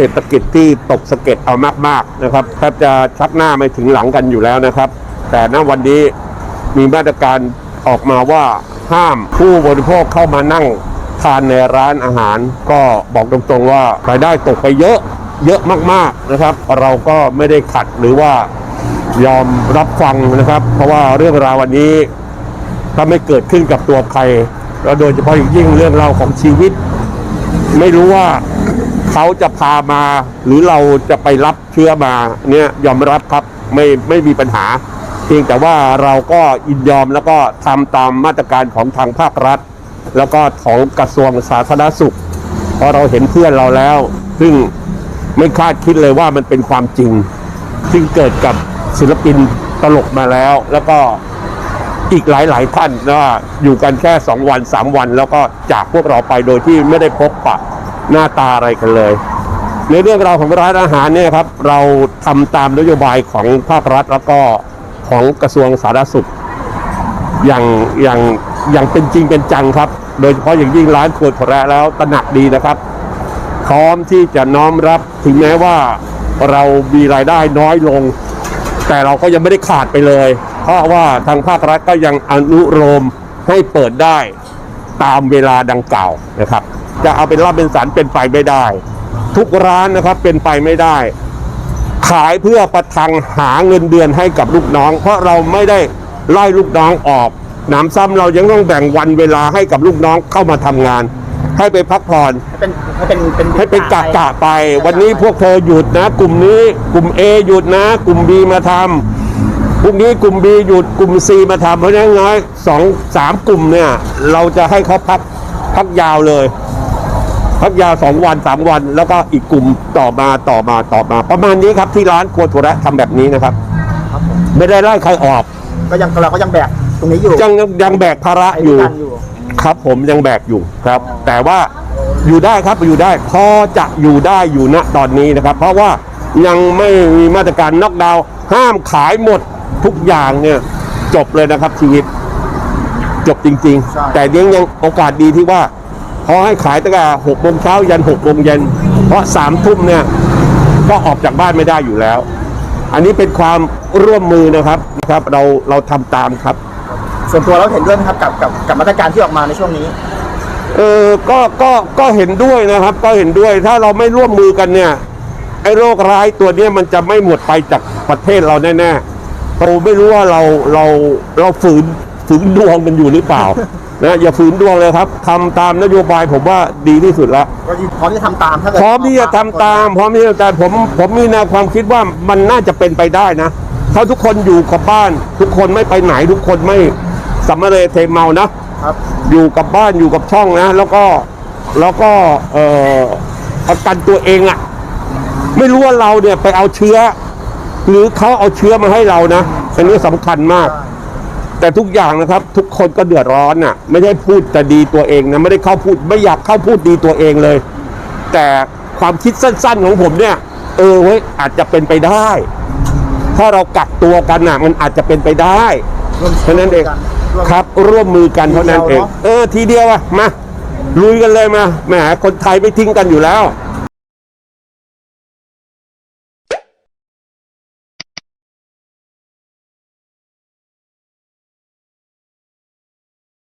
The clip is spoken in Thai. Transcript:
เศรษฐกิจที่ตกสะเก็ดเอามากๆนะครับแทบจะชักหน้าไม่ถึงหลังกันอยู่แล้วนะครับ แต่ณวันนี้มีมาตรการออกมาว่าห้ามผู้บริโภคเข้ามานั่งทานในร้านอาหาร ก็บอกตรงๆว่ารายได้ตกไปเยอะเยอะมากๆนะครับ เราก็ไม่ได้ขัดหรือว่ายอมรับฟังนะครับ เพราะว่าเรื่องราววันนี้ถ้าไม่เกิดขึ้นกับตัวใครแล้วโดยเฉพาะอย่างยิ่งเรื่องราวของชีวิต ไม่รู้ว่า เขาจะพามา หรือเราจะไปรับเชื้อมาเนี่ยยอมรับครับไม่ไม่มีปัญหา เพียงแต่ว่าเราก็ยินยอมแล้วก็ทำตามมาตรการของทางภาครัฐ แล้วก็ของกระทรวงสาธารณสุขเพราะเราเห็นเพื่อนเราแล้ว ซึ่งไม่คาดคิดเลยว่ามันเป็นความจริง ซึ่งเกิดกับศิลปินตลกมาแล้ว แล้วก็อีกหลายๆท่านนะอยู่กันแค่ 2 วัน 3 วัน แล้วก็จากพวกเราไปโดยที่ไม่ได้พบปะ หน้าตาอะไรกันเลย ในเรื่องราวของร้านอาหารเนี่ยครับเราทำตามนโยบายของภาครัฐแล้วก็ของกระทรวงสาธารณสุข อย่างอย่างอย่างเป็นจริงเป็นจังครับ โดยเฉพาะอย่างยิ่งร้านครัวถั่วแระแล้วตระหนักดีนะครับ พร้อมที่จะน้อมรับถึงแม้ว่าเรามีรายได้น้อยลง แต่เราก็ยังไม่ได้ขาดไปเลย เพราะว่าทางภาครัฐก็ยังอนุโลมให้เปิดได้ตามเวลาดังกล่าวนะครับ จะเอาเป็นรับเป็นสันเป็นไปไม่ได้ ทุกร้านนะครับเป็นไปไม่ได้ ขายเพื่อประทังหาเงินเดือนให้กับลูกน้อง เพราะเราไม่ได้ไล่ลูกน้องออกหนำซ้ำเรายังต้องแบ่งวันเวลาให้กับลูกน้องเข้ามาทำงาน ให้ไปพักผ่อนให้เป็นให้เป็นเป็นให้เป็นกะกะไป วันนี้พวกเธอหยุดนะ กลุ่มนี้กลุ่ม A หยุดนะ กลุ่ม B มาทำพรุ่งนี้กลุ่ม B หยุดกลุ่ม C มาทำเพราะฉะนั้นน้อยสองสามกลุ่มเนี่ย เราจะให้เขาพักพักยาวเลย พักยาวสองวันสามวัน แล้วก็อีกกลุ่มต่อมาต่อมาต่อมา ประมาณนี้ครับที่ร้านครัวถั่วแระทำแบบนี้นะครับ ครับผมไม่ได้ไล่ใครออกก็ยังเราก็ยังแบกตรงนี้อยู่ยังยังแบกภาระใช้อยู่กันอยู่ ครับผมยังแบกอยู่ครับ แต่ว่าอยู่ได้ครับอยู่ได้พอจะอยู่ได้อยู่ณตอนนี้นะครับ เพราะว่ายังไม่มีมาตรการน็อกดาวน์ห้ามขายหมดทุกอย่างเนี่ย จบเลยนะครับชีวิต จบจริงใช่ ๆ แต่ยังยังโอกาสดีที่ว่า พอให้ขายตั้งแต่หกโมงเช้ายันหกโมงเย็นเพราะสามทุ่มเนี่ยก็ออกจากบ้านไม่ได้อยู่แล้ว อันนี้เป็นความร่วมมือนะครับนะครับเราเราทำตามครับ ส่วนตัวเราเห็นด้วยไหมครับกับกับกับมาตรการที่ออกมาในช่วงนี้ เออก็ก็ก็เห็นด้วยนะครับ ก็เห็นด้วยถ้าเราไม่ร่วมมือกันเนี่ยไอ้โรคร้ายตัวเนี้ยมันจะไม่หมดไปจากประเทศเราแน่ๆเราไม่รู้ว่าเราเราเราฝืนฝืนดวงกันอยู่หรือเปล่า นะอย่าฝืนดวงเลยครับทำตามนโยบายผมว่าดีที่สุดแล้วก็พร้อมที่จะทำตามถ้าเกิดพร้อมที่จะทำตามพร้อมที่จะทำตามผมผมมีแนวความคิดว่ามันน่าจะเป็นไปได้นะถ้าทุกคนอยู่กับบ้าน ทุกคนไม่ไปไหนทุกคนไม่สัมมาเรเทเมานะครับ อยู่กับบ้านอยู่กับช่องนะ แล้วก็แล้วก็เอ่อประกันตัวเองอะ่ะ ไม่รู้ว่าเราเนี่ยไปเอาเชื้อ หรือเขาเอาเชื้อมาให้เรานะอันนี้สำคัญมาก แต่ทุกอย่างนะครับ ทุกคนก็เดือดร้อนน่ะ ไม่ได้พูดแต่ดีตัวเองนะไม่ได้เข้าพูดไม่อยากเข้าพูดดีตัวเองเลย แต่ความคิดสั้นๆของผมเนี่ย เออเว้ยอาจจะเป็นไปได้ ถ้าเรากักตัวกันน่ะ มันอาจจะเป็นไปได้ร่วมเท่านั้นเองกันร่วมครับ ร่วมมือกันเท่านั้นเองทีเดียวเนอะเออทีเดียวอะมาลุยกันเลยมาแหมคนไทยไม่ทิ้งกันอยู่แล้วค